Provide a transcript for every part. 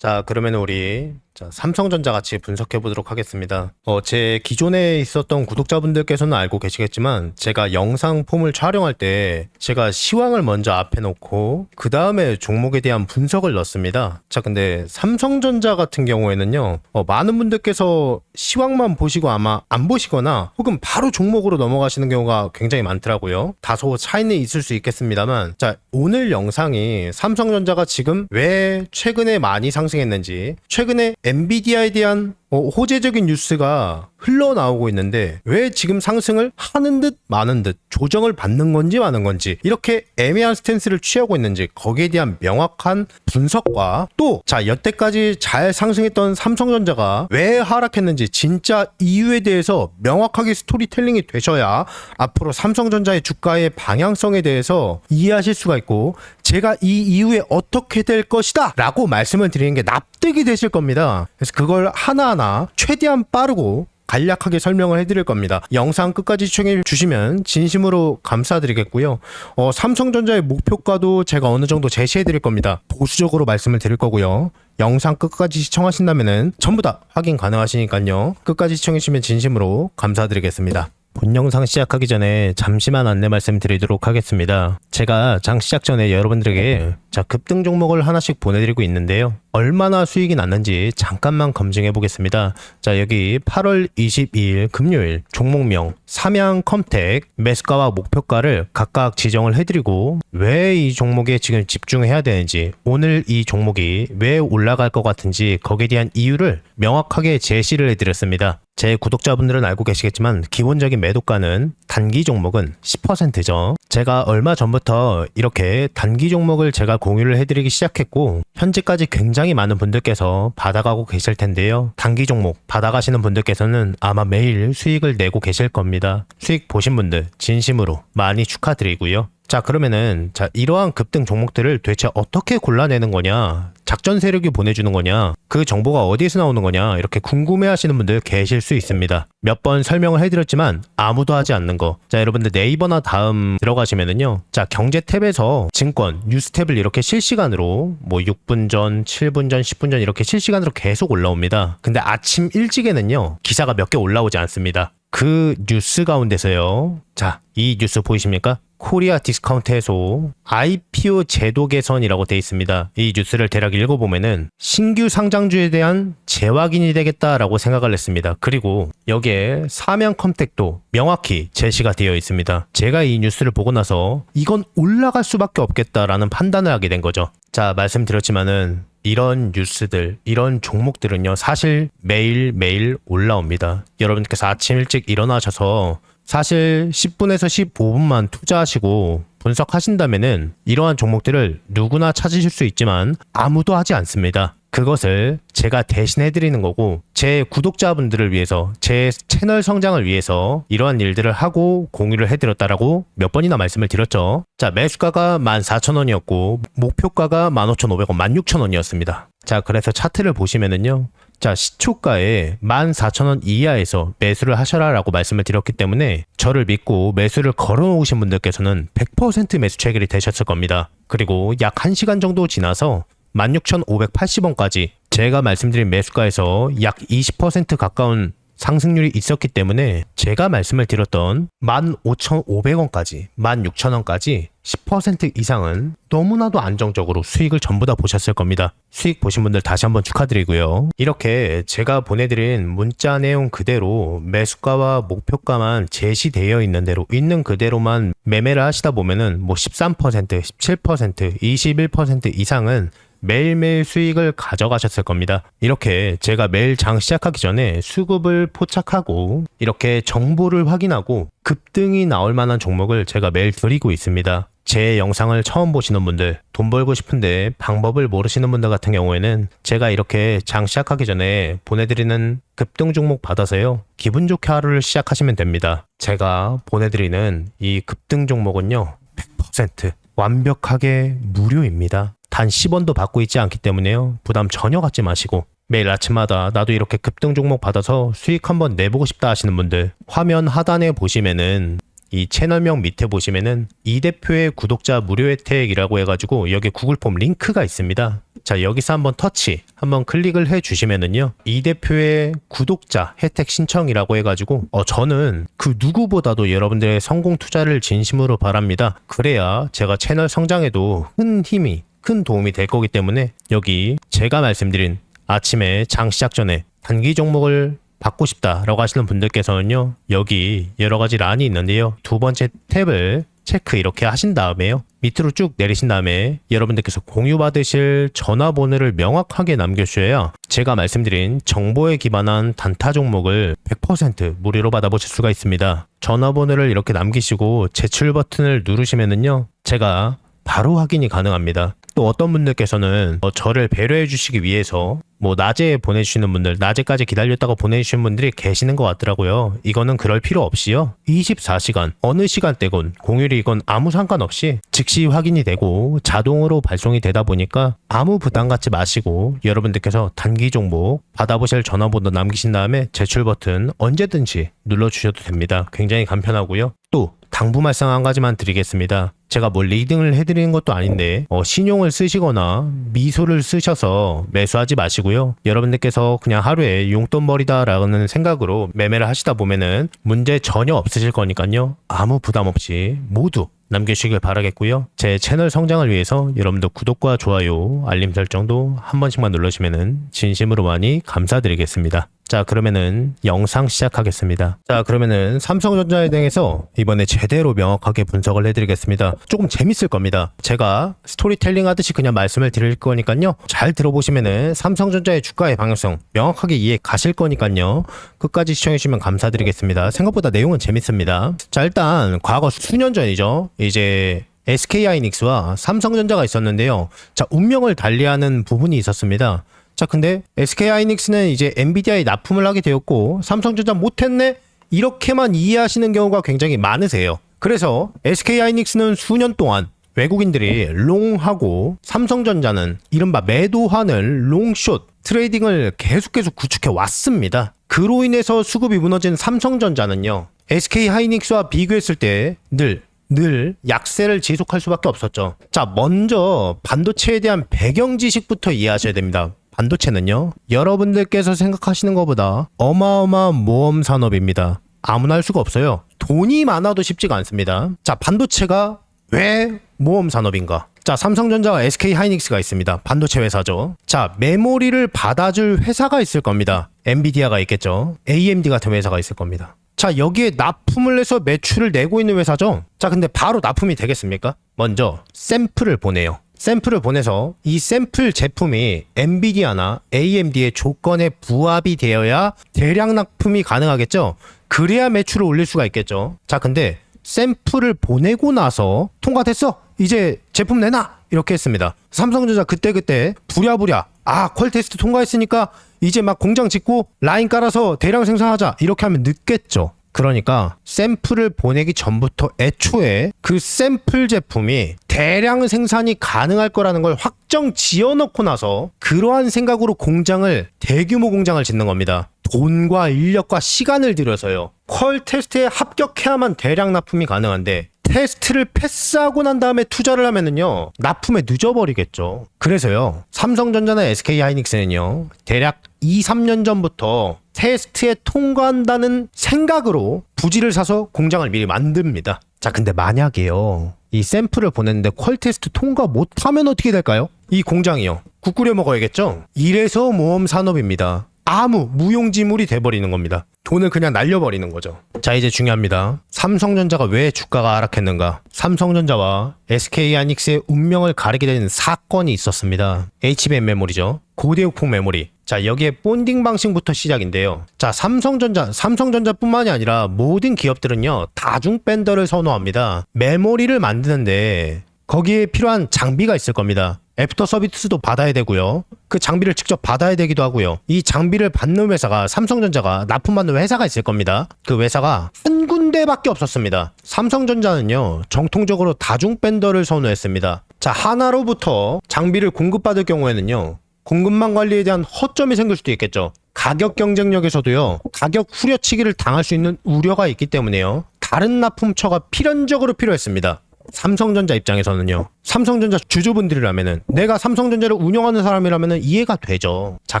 자, 그러면 우리 자, 삼성전자 같이 분석해 보도록 하겠습니다. 어, 제 기존에 있었던 구독자분들께서는 알고 계시겠지만 제가 영상 폼을 촬영할 때 제가 시황을 먼저 앞에 놓고 그 다음에 종목에 대한 분석을 넣습니다. 자, 근데 삼성전자 같은 경우에는요, 어, 많은 분들께서 시황만 보시고 아마 안 보시거나 혹은 바로 종목으로 넘어가시는 경우가 굉장히 많더라고요. 다소 차이는 있을 수 있겠습니다만, 자, 오늘 영상이 삼성전자가 지금 왜 최근에 많이 상 승했는지, 최근에 엔비디아에 대한 어, 호재적인 뉴스가 흘러나오고 있는데 왜 지금 상승을 하는 듯 마는 듯 조정을 받는 건지 마는 건지 이렇게 애매한 스탠스를 취하고 있는지 거기에 대한 명확한 분석과 또 자 여태까지 잘 상승했던 삼성전자가 왜 하락했는지 진짜 이유에 대해서 명확하게 스토리텔링이 되셔야 앞으로 삼성전자의 주가의 방향성에 대해서 이해하실 수가 있고 제가 이 이후에 어떻게 될 것이다 라고 말씀을 드리는 게 납득이 되실 겁니다. 그래서 그걸 하나하나 최대한 빠르고 간략하게 설명을 해드릴 겁니다. 영상 끝까지 시청해 주시면 진심으로 감사드리겠고요. 어, 삼성전자의 목표가도 제가 어느 정도 제시해 드릴 겁니다. 보수적으로 말씀을 드릴 거고요. 영상 끝까지 시청하신다면 전부 다 확인 가능하시니까요. 끝까지 시청해 주시면 진심으로 감사드리겠습니다. 본 영상 시작하기 전에 잠시만 안내 말씀드리도록 하겠습니다. 제가 장 시작 전에 여러분들에게 자 급등 종목을 하나씩 보내드리고 있는데요. 얼마나 수익이 났는지 잠깐만 검증해 보겠습니다. 자 여기 8월 22일 금요일 종목명 삼양 컴텍 매수가와 목표가를 각각 지정을 해드리고 왜 이 종목에 지금 집중해야 되는지 오늘 이 종목이 왜 올라갈 것 같은지 거기에 대한 이유를 명확하게 제시를 해드렸습니다. 제 구독자분들은 알고 계시겠지만 기본적인 매도가는 단기 종목은 10%죠. 제가 얼마 전부터 이렇게 단기 종목을 제가 공유를 해드리기 시작했고 현재까지 굉장히 많은 분들께서 받아가고 계실 텐데요. 단기 종목 받아가시는 분들께서는 아마 매일 수익을 내고 계실 겁니다. 수익 보신 분들 진심으로 많이 축하드리고요. 자 그러면은 자 이러한 급등 종목들을 대체 어떻게 골라내는 거냐? 작전 세력이 보내주는 거냐? 그 정보가 어디에서 나오는 거냐? 이렇게 궁금해 하시는 분들 계실 수 있습니다. 몇 번 설명을 해드렸지만 아무도 하지 않는 거 자 여러분들 네이버나 다음 들어가시면은요. 자 경제 탭에서 증권 뉴스 탭을 이렇게 실시간으로 뭐 6분 전 7분 전 10분 전 이렇게 실시간으로 계속 올라옵니다. 근데 아침 일찍에는요 기사가 몇 개 올라오지 않습니다. 그 뉴스 가운데서요. 자, 이 뉴스 보이십니까? 코리아 디스카운트 해소 IPO 제도 개선이라고 돼 있습니다. 이 뉴스를 대략 읽어보면은 신규 상장주에 대한 재확인이 되겠다라고 생각을 했습니다. 그리고 여기에 사면 컴택도 명확히 제시가 되어 있습니다. 제가 이 뉴스를 보고 나서 이건 올라갈 수밖에 없겠다라는 판단을 하게 된 거죠. 자, 말씀드렸지만은 이런 뉴스들, 이런 종목들은요, 사실 매일매일 올라옵니다. 여러분께서 아침 일찍 일어나셔서 사실 10분에서 15분만 투자하시고 분석하신다면은 이러한 종목들을 누구나 찾으실 수 있지만 아무도 하지 않습니다. 그것을 제가 대신 해드리는 거고 제 구독자분들을 위해서 제 채널 성장을 위해서 이러한 일들을 하고 공유를 해드렸다라고 몇 번이나 말씀을 드렸죠. 자 매수가가 14,000원이었고 목표가가 15,500원, 16,000원이었습니다. 자 그래서 차트를 보시면은요. 자, 시초가에 14,000원 이하에서 매수를 하셔라라고 말씀을 드렸기 때문에 저를 믿고 매수를 걸어 놓으신 분들께서는 100% 매수 체결이 되셨을 겁니다. 그리고 약 1시간 정도 지나서 16,580원까지 제가 말씀드린 매수가에서 약 20% 가까운 상승률이 있었기 때문에 제가 말씀을 드렸던 15,500원까지 16,000원까지 10% 이상은 너무나도 안정적으로 수익을 전부 다 보셨을 겁니다. 수익 보신 분들 다시 한번 축하드리고요. 이렇게 제가 보내드린 문자 내용 그대로 매수가와 목표가만 제시되어 있는 대로 있는 그대로만 매매를 하시다 보면은 뭐 13%, 17%, 21% 이상은 매일매일 수익을 가져가셨을 겁니다. 이렇게 제가 매일 장 시작하기 전에 수급을 포착하고 이렇게 정보를 확인하고 급등이 나올 만한 종목을 제가 매일 드리고 있습니다. 제 영상을 처음 보시는 분들, 돈 벌고 싶은데 방법을 모르시는 분들 같은 경우에는 제가 이렇게 장 시작하기 전에 보내드리는 급등 종목 받아서요. 기분 좋게 하루를 시작하시면 됩니다. 제가 보내드리는 이 급등 종목은요. 100% 완벽하게 무료입니다. 단 10원도 받고 있지 않기 때문에요. 부담 전혀 갖지 마시고 매일 아침마다 나도 이렇게 급등 종목 받아서 수익 한번 내보고 싶다 하시는 분들 화면 하단에 보시면은 이 채널명 밑에 보시면은 이 대표의 구독자 무료 혜택이라고 해가지고 여기 구글 폼 링크가 있습니다. 자, 여기서 한번 터치, 한번 클릭을 해 주시면은요. 이 대표의 구독자 혜택 신청이라고 해가지고, 어, 저는 그 누구보다도 여러분들의 성공 투자를 진심으로 바랍니다. 그래야 제가 채널 성장에도 큰 힘이, 큰 도움이 될 거기 때문에 여기 제가 말씀드린 아침에 장 시작 전에 단기 종목을 받고 싶다라고 하시는 분들께서는요, 여기 여러 가지 란이 있는데요. 두 번째 탭을 체크 이렇게 하신 다음에요. 밑으로 쭉 내리신 다음에 여러분들께서 공유받으실 전화번호를 명확하게 남겨주셔야 제가 말씀드린 정보에 기반한 단타 종목을 100% 무료로 받아보실 수가 있습니다. 전화번호를 이렇게 남기시고 제출 버튼을 누르시면은요, 제가 바로 확인이 가능합니다. 또 어떤 분들께서는 어, 저를 배려해 주시기 위해서 뭐 낮에 보내주시는 분들, 낮에까지 기다렸다가 보내주시는 분들이 계시는 것 같더라고요. 이거는 그럴 필요 없이요. 24시간, 어느 시간대건 공휴일이건 아무 상관없이 즉시 확인이 되고 자동으로 발송이 되다 보니까 아무 부담 갖지 마시고 여러분들께서 단기 종목 받아보실 전화번호 남기신 다음에 제출 버튼 언제든지 눌러주셔도 됩니다. 굉장히 간편하고요. 또 당부 말씀 한 가지만 드리겠습니다. 제가 뭐 리딩을 해드리는 것도 아닌데 어, 신용을 쓰시거나 미소를 쓰셔서 매수하지 마시고요. 여러분들께서 그냥 하루에 용돈벌이다라는 생각으로 매매를 하시다 보면은 문제 전혀 없으실 거니까요. 아무 부담 없이 모두 남겨주시길 바라겠고요. 제 채널 성장을 위해서 여러분들 구독과 좋아요, 알림 설정도 한 번씩만 눌러주시면 진심으로 많이 감사드리겠습니다. 자, 그러면은 영상 시작하겠습니다. 자, 그러면은 삼성전자에 대해서 이번에 제대로 명확하게 분석을 해드리겠습니다. 조금 재밌을 겁니다. 제가 스토리텔링 하듯이 그냥 말씀을 드릴 거니까요. 잘 들어보시면은 삼성전자의 주가의 방향성 명확하게 이해 가실 거니까요. 끝까지 시청해주시면 감사드리겠습니다. 생각보다 내용은 재밌습니다. 자, 일단 과거 수년 전이죠. 이제 SK 하이닉스와 삼성전자가 있었는데요. 자, 운명을 달리하는 부분이 있었습니다. 자, 근데 SK 하이닉스는 이제 엔비디아에 납품을 하게 되었고 삼성전자 못했네 이렇게만 이해하시는 경우가 굉장히 많으세요. 그래서 SK 하이닉스는 수년 동안 외국인들이 롱하고 삼성전자는 이른바 매도하는 롱숏 트레이딩을 계속 계속 구축해 왔습니다. 그로 인해서 수급이 무너진 삼성전자는요. SK 하이닉스와 비교했을 때 늘 늘 약세를 지속할 수밖에 없었죠. 자, 먼저 반도체에 대한 배경 지식부터 이해하셔야 됩니다. 반도체는요, 여러분들께서 생각하시는 것보다 어마어마한 모험 산업입니다. 아무나 할 수가 없어요. 돈이 많아도 쉽지가 않습니다. 자, 반도체가 왜 모험 산업인가? 자, 삼성전자와 SK 하이닉스가 있습니다. 반도체 회사죠. 자, 메모리를 받아줄 회사가 있을 겁니다. 엔비디아가 있겠죠. AMD 같은 회사가 있을 겁니다. 자, 여기에 납품을 해서 매출을 내고 있는 회사죠. 자, 근데 바로 납품이 되겠습니까? 먼저 샘플을 보내요. 샘플을 보내서 이 샘플 제품이 엔비디아나 AMD의 조건에 부합이 되어야 대량 납품이 가능하겠죠. 그래야 매출을 올릴 수가 있겠죠. 자, 근데 샘플을 보내고 나서 통과됐어. 이제 제품 내놔. 이렇게 했습니다. 삼성전자 그때그때 부랴부랴 아, 퀄 테스트 통과했으니까 이제 막 공장 짓고 라인 깔아서 대량 생산하자. 이렇게 하면 늦겠죠. 그러니까 샘플을 보내기 전부터 애초에 그 샘플 제품이 대량 생산이 가능할 거라는 걸 확정 지어놓고 나서 그러한 생각으로 공장을 대규모 공장을 짓는 겁니다. 돈과 인력과 시간을 들여서요. 퀄 테스트에 합격해야만 대량 납품이 가능한데 테스트를 패스하고 난 다음에 투자를 하면은요 납품에 늦어버리겠죠. 그래서요 삼성전자나 SK 하이닉스는요 대략 2, 3년 전부터 테스트에 통과한다는 생각으로 부지를 사서 공장을 미리 만듭니다. 자, 근데 만약에요. 이 샘플을 보냈는데 퀄 테스트 통과 못하면 어떻게 될까요? 이 공장이요. 국 끓여 먹어야겠죠? 이래서 모험 산업입니다. 아무 무용지물이 돼버리는 겁니다. 돈을 그냥 날려버리는 거죠. 자, 이제 중요합니다. 삼성전자가 왜 주가가 하락했는가? 삼성전자와 SK 하이닉스의 운명을 가리게 되는 사건이 있었습니다. HBM 메모리죠. 고대역폭 메모리. 자, 여기에 본딩 방식부터 시작인데요. 자, 삼성전자, 삼성전자뿐만이 아니라 모든 기업들은요, 다중 밴더를 선호합니다. 메모리를 만드는데 거기에 필요한 장비가 있을 겁니다. 애프터 서비스도 받아야 되고요. 그 장비를 직접 받아야 되기도 하고요. 이 장비를 받는 회사가 삼성전자가 납품받는 회사가 있을 겁니다. 그 회사가 한 군데밖에 없었습니다. 삼성전자는요, 정통적으로 다중 밴더를 선호했습니다. 자, 하나로부터 장비를 공급받을 경우에는요, 공급망 관리에 대한 허점이 생길 수도 있겠죠. 가격 경쟁력에서도요, 가격 후려치기를 당할 수 있는 우려가 있기 때문에요. 다른 납품처가 필연적으로 필요했습니다. 삼성전자 입장에서는요. 삼성전자 주주분들이라면은 내가 삼성전자를 운영하는 사람이라면은 이해가 되죠. 자,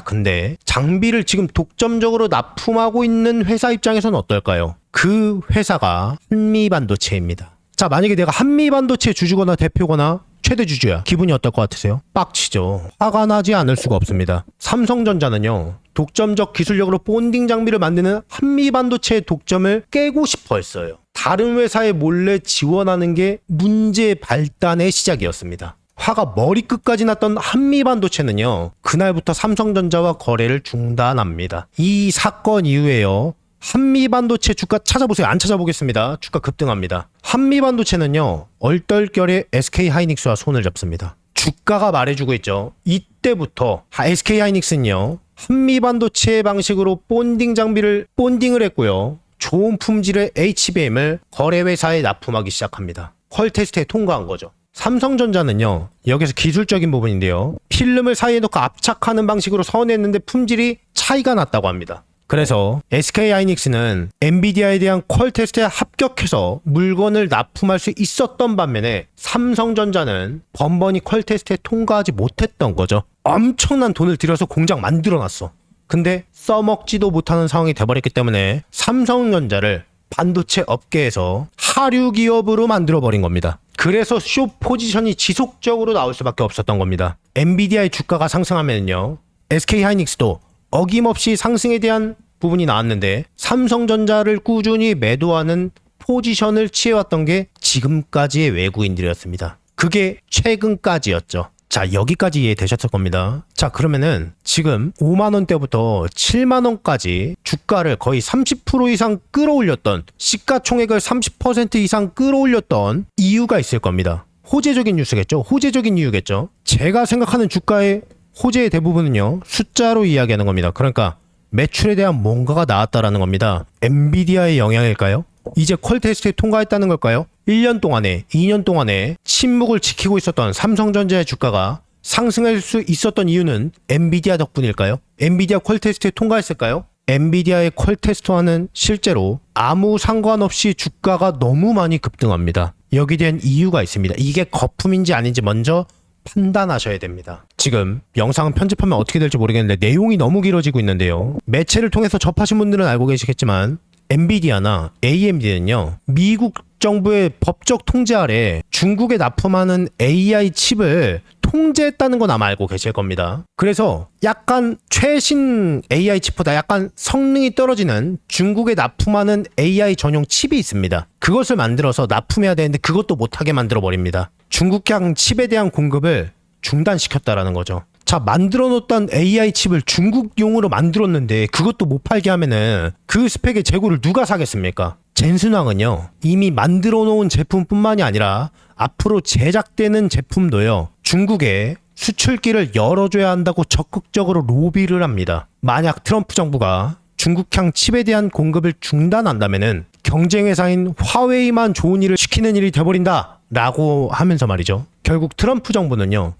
근데 장비를 지금 독점적으로 납품하고 있는 회사 입장에서는 어떨까요? 그 회사가 한미반도체입니다. 자, 만약에 내가 한미반도체 주주거나 대표거나 최대 주주야. 기분이 어떨 것 같으세요? 빡치죠. 화가 나지 않을 수가 없습니다. 삼성전자는요. 독점적 기술력으로 본딩 장비를 만드는 한미 반도체의 독점을 깨고 싶어 했어요. 다른 회사에 몰래 지원하는 게 문제 발단의 시작이었습니다. 화가 머리끝까지 났던 한미반도체는요. 그날부터 삼성전자와 거래를 중단합니다. 이 사건 이후에요. 한미 반도체 주가 찾아보세요. 안 찾아보겠습니다. 주가 급등합니다. 한미 반도체는요. 얼떨결에 SK하이닉스와 손을 잡습니다. 주가가 말해주고 있죠. 이때부터 SK하이닉스는요. 한미 반도체 방식으로 본딩 장비를 본딩을 했고요. 좋은 품질의 HBM을 거래회사에 납품하기 시작합니다. 퀄 테스트에 통과한 거죠. 삼성전자는요, 여기서 기술적인 부분인데요. 필름을 사이에 넣고 압착하는 방식으로 선했는데 품질이 차이가 났다고 합니다. 그래서 SK 하이닉스는 엔비디아에 대한 퀄 테스트에 합격해서 물건을 납품할 수 있었던 반면에 삼성전자는 번번이 퀄 테스트에 통과하지 못했던 거죠. 엄청난 돈을 들여서 공장 만들어 놨어. 근데 써먹지도 못하는 상황이 돼버렸기 때문에 삼성전자를 반도체 업계에서 하류 기업으로 만들어버린 겁니다. 그래서 쇼 포지션이 지속적으로 나올 수밖에 없었던 겁니다. 엔비디아의 주가가 상승하면요. SK 하이닉스도 어김없이 상승에 대한 부분이 나왔는데 삼성전자를 꾸준히 매도하는 포지션을 취해왔던 게 지금까지의 외국인들이었습니다. 그게 최근까지였죠. 자, 여기까지 이해되셨을 겁니다. 자, 그러면은 지금 5만원대부터 7만원까지 주가를 거의 30% 이상 끌어올렸던 시가총액을 30% 이상 끌어올렸던 이유가 있을 겁니다. 호재적인 뉴스겠죠? 호재적인 이유겠죠? 제가 생각하는 주가의 호재의 대부분은요, 숫자로 이야기하는 겁니다. 그러니까 매출에 대한 뭔가가 나왔다라는 겁니다. 엔비디아의 영향일까요? 이제 퀄 테스트에 통과했다는 걸까요? 1년 동안에, 2년 동안에 침묵을 지키고 있었던 삼성전자의 주가가 상승할 수 있었던 이유는 엔비디아 덕분일까요? 엔비디아 퀄 테스트에 통과했을까요? 엔비디아의 퀄 테스트와는 실제로 아무 상관없이 주가가 너무 많이 급등합니다. 여기에 대한 이유가 있습니다. 이게 거품인지 아닌지 먼저 판단하셔야 됩니다. 지금 영상은 편집하면 어떻게 될지 모르겠는데 내용이 너무 길어지고 있는데요. 매체를 통해서 접하신 분들은 알고 계시겠지만 엔비디아나 AMD는요. 미국 정부의 법적 통제 아래 중국에 납품하는 AI 칩을 통제했다는 건 아마 알고 계실 겁니다. 그래서 약간 최신 AI 칩보다 약간 성능이 떨어지는 중국에 납품하는 AI 전용 칩이 있습니다. 그것을 만들어서 납품해야 되는데 그것도 못하게 만들어 버립니다. 중국향 칩에 대한 공급을 중단시켰다라는 거죠. 자, 만들어 놓던 AI 칩을 중국용으로 만들었는데 그것도 못 팔게 하면은 그 스펙의 재고를 누가 사겠습니까? 젠슨왕은요, 이미 만들어 놓은 제품뿐만이 아니라 앞으로 제작되는 제품도요, 중국에 수출기를 열어줘야 한다고 적극적으로 로비를 합니다. 만약 트럼프 정부가 중국향 칩에 대한 공급을 중단한다면은 경쟁회사인 화웨이만 좋은 일을 시키는 일이 돼버린다. 라고 하면서 말이죠. 결국 트럼프 정부는요,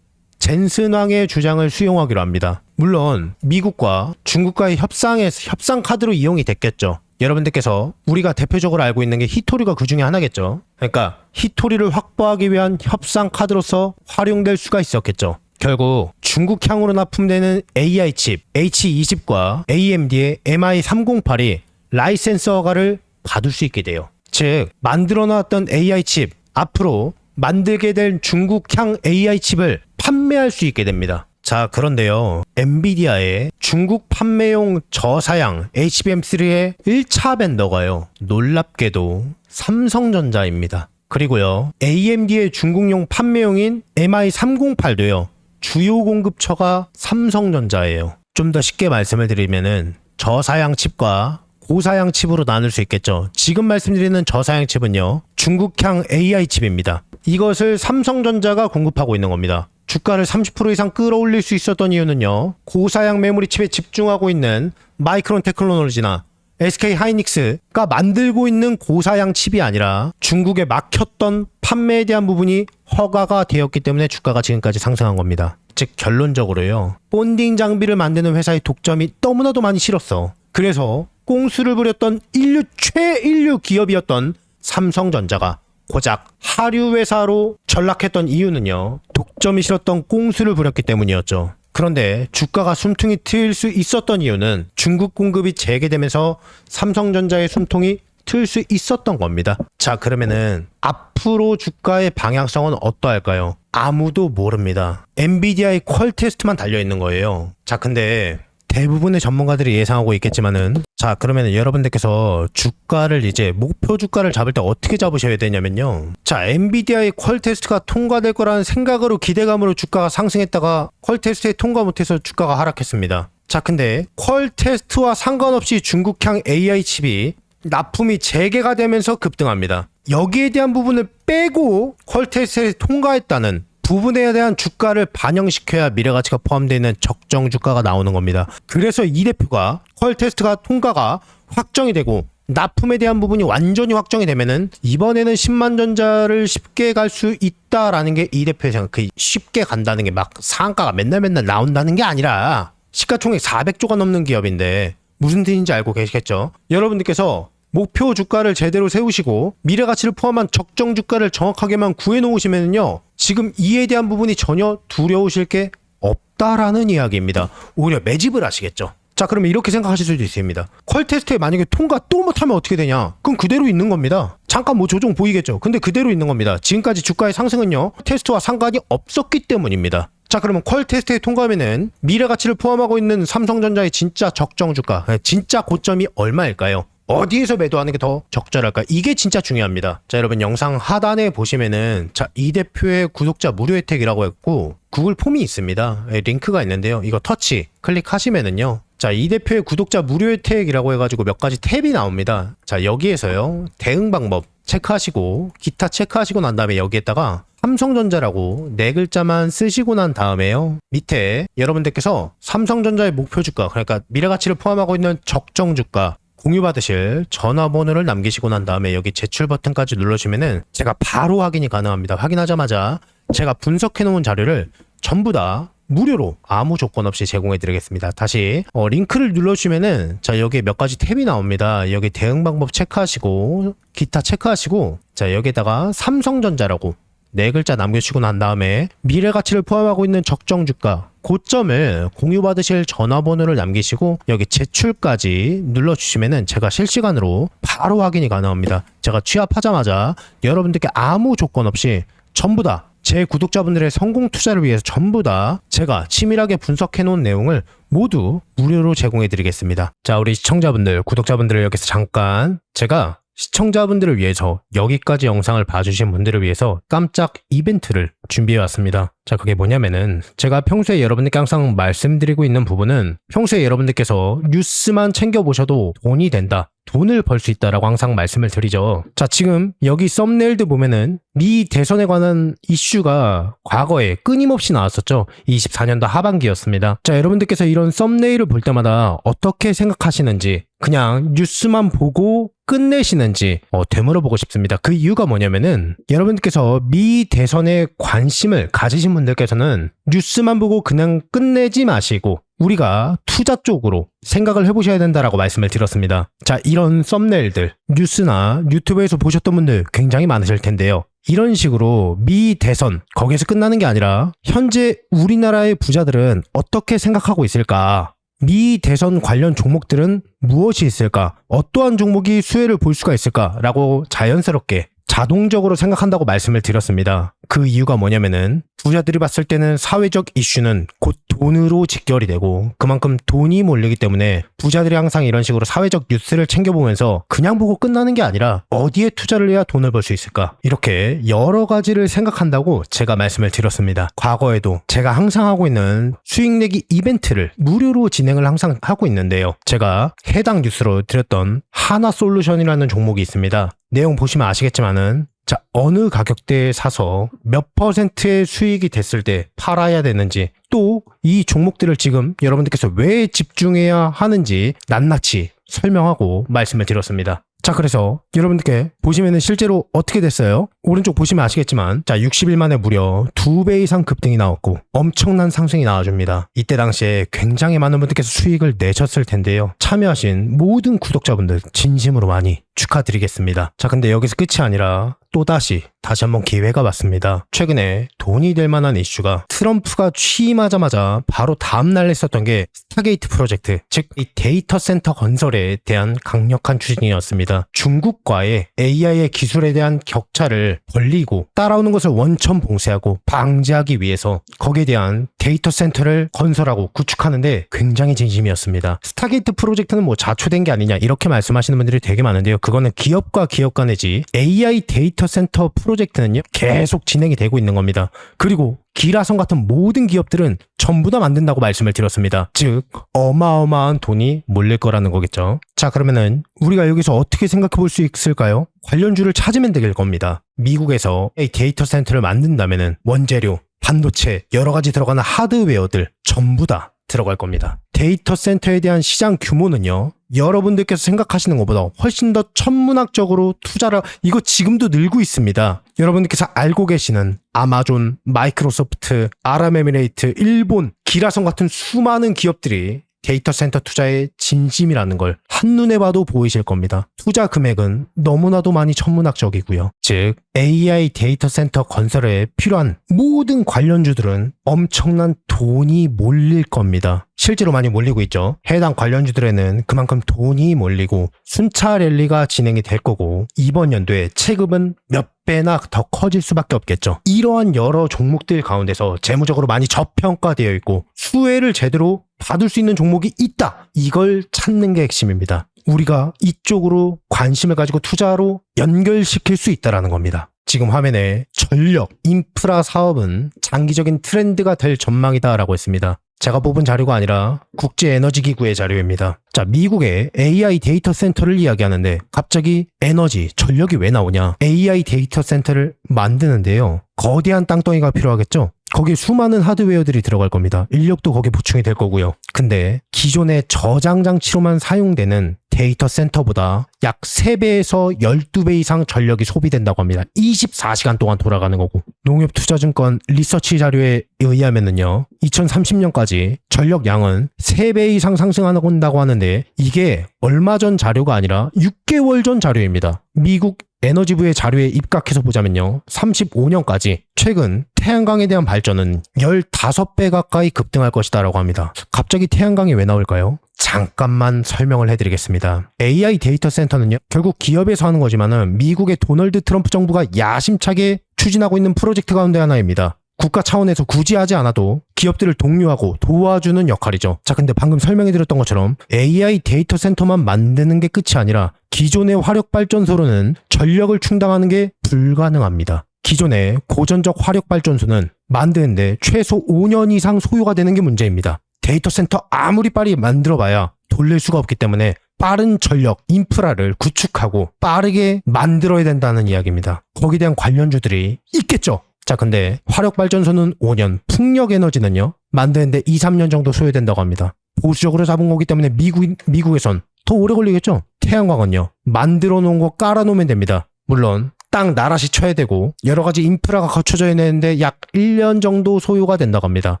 젠슨 왕의 주장을 수용하기로 합니다. 물론 미국과 중국과의 협상에 협상 카드로 이용이 됐겠죠. 여러분들께서 우리가 대표적으로 알고 있는 게 히토리가 그 중에 하나겠죠. 그러니까 히토리를 확보하기 위한 협상 카드로서 활용될 수가 있었겠죠. 결국 중국향으로 납품되는 AI 칩 H20과 AMD의 MI308이 라이센스 허가를 받을 수 있게 돼요. 즉 만들어 놨던 AI 칩 앞으로 만들게 될 중국향 AI 칩을 판매할 수 있게 됩니다. 자, 그런데요. 엔비디아의 중국 판매용 저사양 HBM3의 1차 벤더가요. 놀랍게도 삼성전자입니다. 그리고요. AMD의 중국용 판매용인 MI308도요. 주요 공급처가 삼성전자예요. 좀 더 쉽게 말씀을 드리면은 저사양 칩과 고사양 칩으로 나눌 수 있겠죠. 지금 말씀드리는 저사양 칩은요. 중국향 AI 칩입니다. 이것을 삼성전자가 공급하고 있는 겁니다. 주가를 30% 이상 끌어올릴 수 있었던 이유는요. 고사양 메모리 칩에 집중하고 있는 마이크론 테크놀로지나 SK 하이닉스가 만들고 있는 고사양 칩이 아니라 중국에 막혔던 판매에 대한 부분이 허가가 되었기 때문에 주가가 지금까지 상승한 겁니다. 즉 결론적으로요. 본딩 장비를 만드는 회사의 독점이 너무나도 많이 싫었어. 그래서 꽁수를 부렸던 인류 최인류 기업이었던 삼성전자가 고작 하류 회사로 전락했던 이유는요. 독점이 싫었던 꽁수를 부렸기 때문이었죠. 그런데 주가가 숨통이 트일 수 있었던 이유는 중국 공급이 재개되면서 삼성전자의 숨통이 틀 수 있었던 겁니다. 자, 그러면은 앞으로 주가의 방향성은 어떠할까요? 아무도 모릅니다. 엔비디아의 퀄 테스트만 달려 있는 거예요. 자, 근데 대부분의 전문가들이 예상하고 있겠지만은 자 그러면 여러분들께서 주가를 이제 목표 주가를 잡을 때 어떻게 잡으셔야 되냐면요. 자 엔비디아의 퀄 테스트가 통과될 거라는 생각으로 기대감으로 주가가 상승했다가 퀄 테스트에 통과 못해서 주가가 하락했습니다. 자 근데 퀄 테스트와 상관없이 중국향 AI 칩이 납품이 재개가 되면서 급등합니다. 여기에 대한 부분을 빼고 퀄 테스트에 통과했다는 부분에 대한 주가를 반영시켜야 미래가치가 포함되어 있는 적정 주가가 나오는 겁니다. 그래서 이 대표가 퀄 테스트가 통과가 확정이 되고 납품에 대한 부분이 완전히 확정이 되면은 이번에는 10만 전자를 쉽게 갈 수 있다라는 게 이 대표의 생각. 그 쉽게 간다는 게 막 상가가 맨날 맨날 나온다는 게 아니라 시가총액 400조가 넘는 기업인데 무슨 뜻인지 알고 계시겠죠? 여러분들께서 목표 주가를 제대로 세우시고 미래 가치를 포함한 적정 주가를 정확하게만 구해 놓으시면요. 지금 이에 대한 부분이 전혀 두려우실 게 없다라는 이야기입니다. 오히려 매집을 하시겠죠. 자, 그러면 이렇게 생각하실 수도 있습니다. 퀄 테스트에 만약에 통과 또 못하면 어떻게 되냐? 그럼 그대로 있는 겁니다. 잠깐 뭐 조정 보이겠죠? 근데 그대로 있는 겁니다. 지금까지 주가의 상승은요, 테스트와 상관이 없었기 때문입니다. 자, 그러면 퀄 테스트에 통과하면은 미래 가치를 포함하고 있는 삼성전자의 진짜 적정 주가, 예, 진짜 고점이 얼마일까요? 어디에서 매도하는 게 더 적절할까? 이게 진짜 중요합니다. 자, 여러분 영상 하단에 보시면은 자, 이 대표의 구독자 무료 혜택이라고 했고 구글 폼이 있습니다. 예, 링크가 있는데요. 이거 터치 클릭하시면은요. 자, 이 대표의 구독자 무료 혜택이라고 해가지고 몇 가지 탭이 나옵니다. 자, 여기에서요. 대응 방법 체크하시고 기타 체크하시고 난 다음에 여기에다가 삼성전자라고 네 글자만 쓰시고 난 다음에요. 밑에 여러분들께서 삼성전자의 목표 주가, 그러니까 미래 가치를 포함하고 있는 적정 주가, 공유 받으실 전화번호를 남기시고 난 다음에 여기 제출 버튼까지 눌러주면은 제가 바로 확인이 가능합니다. 확인하자마자 제가 분석해 놓은 자료를 전부 다 무료로 아무 조건 없이 제공해 드리겠습니다. 다시 어, 링크를 눌러주면은 자 여기에 몇 가지 탭이 나옵니다. 여기 대응 방법 체크하시고 기타 체크하시고 자 여기에다가 삼성전자라고 네 글자 남겨주시고 난 다음에 미래 가치를 포함하고 있는 적정 주가 고점을 공유받으실 전화번호를 남기시고 여기 제출까지 눌러주시면은 제가 실시간으로 바로 확인이 가능합니다. 제가 취합하자마자 여러분들께 아무 조건 없이 전부 다 제 구독자분들의 성공 투자를 위해서 전부 다 제가 치밀하게 분석해 놓은 내용을 모두 무료로 제공해 드리겠습니다. 자, 우리 시청자분들, 구독자분들을 여기서 잠깐 제가 시청자분들을 위해서 여기까지 영상을 봐주신 분들을 위해서 깜짝 이벤트를 준비해 왔습니다. 자, 그게 뭐냐면은 제가 평소에 여러분들께 항상 말씀드리고 있는 부분은 평소에 여러분들께서 뉴스만 챙겨보셔도 돈이 된다. 돈을 벌 수 있다라고 항상 말씀을 드리죠. 자, 지금 여기 썸네일도 보면은 미 대선에 관한 이슈가 과거에 끊임없이 나왔었죠. 24년도 하반기였습니다. 자, 여러분들께서 이런 썸네일을 볼 때마다 어떻게 생각하시는지 그냥 뉴스만 보고 끝내시는지 어, 되물어보고 싶습니다. 그 이유가 뭐냐면은 여러분들께서 미 대선에 관심을 가지신 분들께서는 뉴스만 보고 그냥 끝내지 마시고 우리가 투자 쪽으로 생각을 해보셔야 된다라고 말씀을 드렸습니다. 자, 이런 썸네일들 뉴스나 유튜브에서 보셨던 분들 굉장히 많으실 텐데요. 이런 식으로 미 대선 거기에서 끝나는 게 아니라 현재 우리나라의 부자들은 어떻게 생각하고 있을까? 미 대선 관련 종목들은 무엇이 있을까? 어떠한 종목이 수혜를 볼 수가 있을까?라고 자연스럽게 자동적으로 생각한다고 말씀을 드렸습니다. 그 이유가 뭐냐면은 부자들이 봤을 때는 사회적 이슈는 곧 돈으로 직결이 되고 그만큼 돈이 몰리기 때문에 부자들이 항상 이런 식으로 사회적 뉴스를 챙겨보면서 그냥 보고 끝나는 게 아니라 어디에 투자를 해야 돈을 벌 수 있을까 이렇게 여러 가지를 생각한다고 제가 말씀을 드렸습니다. 과거에도 제가 항상 하고 있는 수익 내기 이벤트를 무료로 진행을 항상 하고 있는데요. 제가 해당 뉴스로 드렸던 하나 솔루션이라는 종목이 있습니다. 내용 보시면 아시겠지만은 자, 어느 가격대에 사서 몇 퍼센트의 수익이 됐을 때 팔아야 되는지 또 이 종목들을 지금 여러분들께서 왜 집중해야 하는지 낱낱이 설명하고 말씀을 드렸습니다. 자, 그래서 여러분들께 보시면은 실제로 어떻게 됐어요? 오른쪽 보시면 아시겠지만, 자, 60일 만에 무려 2배 이상 급등이 나왔고, 엄청난 상승이 나와줍니다. 이때 당시에 굉장히 많은 분들께서 수익을 내셨을 텐데요. 참여하신 모든 구독자분들, 진심으로 많이 축하드리겠습니다. 자, 근데 여기서 끝이 아니라 또다시 다시 한번 기회가 왔습니다. 최근에 돈이 될 만한 이슈가 트럼프가 취임하자마자 바로 다음날 했었던 게 스타게이트 프로젝트, 즉 이 데이터 센터 건설에 대한 강력한 추진이었습니다. 중국과의 AI의 기술에 대한 격차를 벌리고 따라오는 것을 원천 봉쇄하고 방지하기 위해서 거기에 대한 데이터 센터를 건설하고 구축하는데 굉장히 진심이었습니다. 스타게이트 프로젝트는 뭐 자초된 게 아니냐 이렇게 말씀하시는 분들이 되게 많은데요. 그거는 기업과 기업 간의지 AI 데이터 센터 프로젝트는요 계속 진행이 되고 있는 겁니다. 그리고 기라성 같은 모든 기업들은 전부 다 만든다고 말씀을 드렸습니다. 즉 어마어마한 돈이 몰릴 거라는 거겠죠. 자 그러면은 우리가 여기서 어떻게 생각해 볼 수 있을까요? 관련주를 찾으면 될 겁니다. 미국에서 이 데이터 센터를 만든다면은 원재료, 반도체, 여러 가지 들어가는 하드웨어들 전부 다 들어갈 겁니다. 데이터 센터에 대한 시장 규모는요. 여러분들께서 생각하시는 것보다 훨씬 더 천문학적으로 투자를 이거 지금도 늘고 있습니다. 여러분들께서 알고 계시는 아마존, 마이크로소프트, 아랍에미레이트, 일본, 기라성 같은 수많은 기업들이 데이터 센터 투자에 진심이라는 걸 한눈에 봐도 보이실 겁니다. 투자 금액은 너무나도 많이 천문학적이고요. 즉, AI 데이터 센터 건설에 필요한 모든 관련주들은 엄청난 돈이 몰릴 겁니다. 실제로 많이 몰리고 있죠. 해당 관련주들에는 그만큼 돈이 몰리고 순차 랠리가 진행이 될 거고 이번 연도에 체급은 몇 배나 더 커질 수밖에 없겠죠. 이러한 여러 종목들 가운데서 재무적으로 많이 저평가되어 있고 수혜를 제대로 받을 수 있는 종목이 있다. 이걸 찾는 게 핵심입니다. 우리가 이쪽으로 관심을 가지고 투자로 연결시킬 수 있다라는 겁니다. 지금 화면에 전력, 인프라 사업은 장기적인 트렌드가 될 전망이다라고 했습니다. 제가 뽑은 자료가 아니라 국제에너지기구의 자료입니다. 자, 미국의 AI 데이터 센터를 이야기하는데 갑자기 에너지, 전력이 왜 나오냐? AI 데이터 센터를 만드는데요. 거대한 땅덩이가 필요하겠죠? 거기에 수많은 하드웨어들이 들어갈 겁니다. 인력도 거기에 보충이 될 거고요. 근데 기존의 저장 장치로만 사용되는 데이터 센터보다 약 3배에서 12배 이상 전력이 소비된다고 합니다. 24시간 동안 돌아가는 거고. 농협투자증권 리서치 자료에 의하면은요. 2030년까지 전력 양은 3배 이상 상승한다고 하는데 이게 얼마 전 자료가 아니라 6개월 전 자료입니다. 미국 에너지부의 자료에 입각해서 보자면요. 35년까지 최근 태양광에 대한 발전은 15배 가까이 급등할 것이다라고 합니다. 갑자기 태양광이 왜 나올까요? 잠깐만 설명을 해드리겠습니다. AI 데이터 센터는요, 결국 기업에서 하는 거지만은 미국의 도널드 트럼프 정부가 야심차게 추진하고 있는 프로젝트 가운데 하나입니다. 국가 차원에서 굳이 하지 않아도 기업들을 독려하고 도와주는 역할이죠. 자, 근데 방금 설명해드렸던 것처럼 AI 데이터 센터만 만드는 게 끝이 아니라 기존의 화력 발전소로는 전력을 충당하는 게 불가능합니다. 기존의 고전적 화력 발전소는 만드는데 최소 5년 이상 소요가 되는 게 문제입니다. 데이터 센터 아무리 빨리 만들어봐야 돌릴 수가 없기 때문에 빠른 전력, 인프라를 구축하고 빠르게 만들어야 된다는 이야기입니다. 거기에 대한 관련주들이 있겠죠. 자, 근데 화력 발전소는 5년, 풍력 에너지는요, 만드는데 2, 3년 정도 소요된다고 합니다. 보수적으로 잡은 거기 때문에 미국, 미국에선 더 오래 걸리겠죠? 태양광은요, 만들어 놓은 거 깔아 놓으면 됩니다. 물론, 땅 나라시 쳐야 되고, 여러 가지 인프라가 갖춰져야 되는데 약 1년 정도 소요가 된다고 합니다.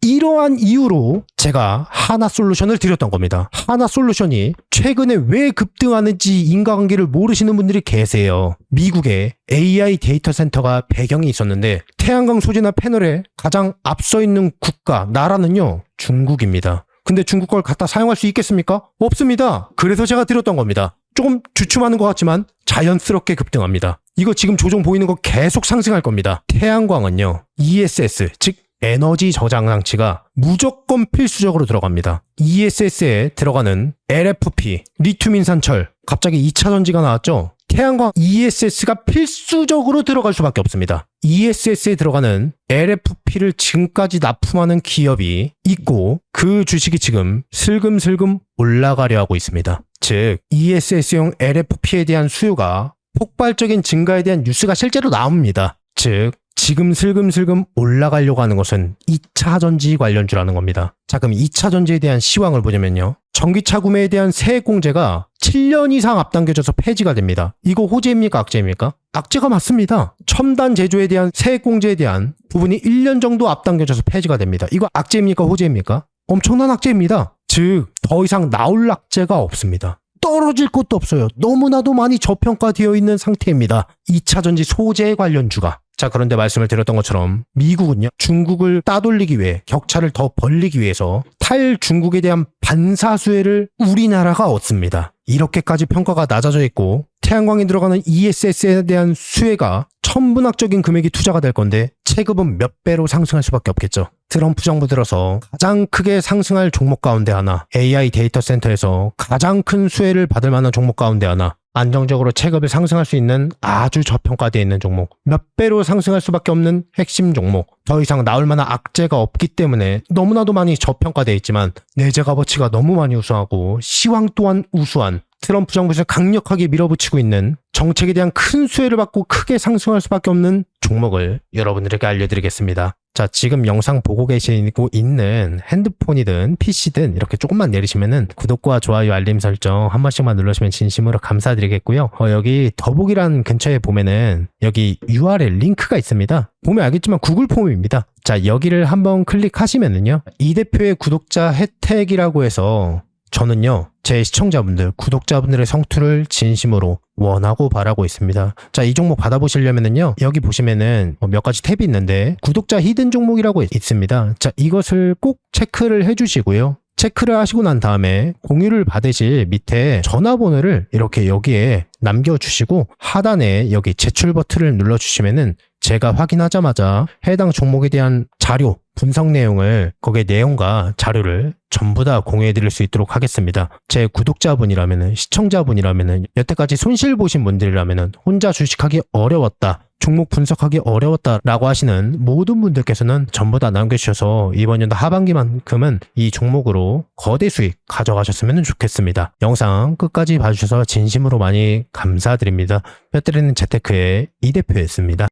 이러한 이유로 제가 하나 솔루션을 드렸던 겁니다. 하나 솔루션이 최근에 왜 급등하는지 인과관계를 모르시는 분들이 계세요. 미국에 AI 데이터 센터가 배경이 있었는데 태양광 소재나 패널에 가장 앞서 있는 국가, 나라는요, 중국입니다. 근데 중국 걸 갖다 사용할 수 있겠습니까? 없습니다. 그래서 제가 드렸던 겁니다. 조금 주춤하는 것 같지만 자연스럽게 급등합니다. 이거 지금 조정 보이는 거 계속 상승할 겁니다. 태양광은요, ESS, 즉 에너지 저장 장치가 무조건 필수적으로 들어갑니다. ESS에 들어가는 LFP, 리튬 인산철, 갑자기 2차 전지가 나왔죠? 태양광 ESS가 필수적으로 들어갈 수밖에 없습니다. ESS에 들어가는 LFP를 지금까지 납품하는 기업이 있고 그 주식이 지금 슬금슬금 올라가려 하고 있습니다. 즉 ESS용 LFP에 대한 수요가 폭발적인 증가에 대한 뉴스가 실제로 나옵니다. 즉 지금 슬금슬금 올라가려고 하는 것은 2차 전지 관련주라는 겁니다. 자, 그럼 2차 전지에 대한 시황을 보자면요. 전기차 구매에 대한 세액 공제가 7년 이상 앞당겨져서 폐지가 됩니다. 이거 호재입니까? 악재입니까? 악재가 맞습니다. 첨단 제조에 대한 세액 공제에 대한 부분이 1년 정도 앞당겨져서 폐지가 됩니다. 이거 악재입니까? 호재입니까? 엄청난 악재입니다. 즉, 더 이상 나올 악재가 없습니다. 떨어질 것도 없어요. 너무나도 많이 저평가되어 있는 상태입니다. 2차 전지 소재 관련주가. 자, 그런데 말씀을 드렸던 것처럼 미국은요, 중국을 따돌리기 위해 격차를 더 벌리기 위해서 탈 중국에 대한 반사수혜를 우리나라가 얻습니다. 이렇게까지 평가가 낮아져 있고 태양광에 들어가는 ESS에 대한 수혜가 천문학적인 금액이 투자가 될 건데 체급은 몇 배로 상승할 수밖에 없겠죠. 트럼프 정부 들어서 가장 크게 상승할 종목 가운데 하나, AI 데이터 센터에서 가장 큰 수혜를 받을 만한 종목 가운데 하나, 안정적으로 체급을 상승할 수 있는 아주 저평가되어 있는 종목, 몇 배로 상승할 수밖에 없는 핵심 종목, 더 이상 나올 만한 악재가 없기 때문에 너무나도 많이 저평가되어 있지만 내재 값어치가 너무 많이 우수하고 시황 또한 우수한 트럼프 정부에서 강력하게 밀어붙이고 있는 정책에 대한 큰 수혜를 받고 크게 상승할 수밖에 없는 종목을 여러분들에게 알려드리겠습니다. 자, 지금 영상 보고 계시고 있는 핸드폰이든 PC든 이렇게 조금만 내리시면은 구독과 좋아요, 알림 설정 한 번씩만 눌러주시면 진심으로 감사드리겠고요. 어, 여기 더보기란 근처에 보면은 여기 URL 링크가 있습니다. 보면 알겠지만 구글 폼입니다. 자, 여기를 한번 클릭하시면은요. 이 대표의 구독자 혜택이라고 해서 저는요, 제 시청자분들, 구독자분들의 성투를 진심으로 원하고 바라고 있습니다. 자, 이 종목 받아보시려면은요, 여기 보시면은 뭐몇 가지 탭이 있는데, 구독자 히든 종목이라고 있습니다. 자, 이것을 꼭 체크를 해주시고요. 체크를 하시고 난 다음에 공유를 받으실 밑에 전화번호를 이렇게 여기에 남겨주시고 하단에 여기 제출 버튼을 눌러주시면은 제가 확인하자마자 해당 종목에 대한 자료, 분석 내용을 거기에 내용과 자료를 전부 다 공유해 드릴 수 있도록 하겠습니다. 제 구독자분이라면은 시청자분이라면은 여태까지 손실 보신 분들이라면은 혼자 주식하기 어려웠다. 종목 분석하기 어려웠다라고 하시는 모든 분들께서는 전부 다 남겨주셔서 이번 연도 하반기만큼은 이 종목으로 거대 수익 가져가셨으면 좋겠습니다. 영상 끝까지 봐주셔서 진심으로 많이 감사드립니다. 뼈때리는 재테크의 이 대표였습니다.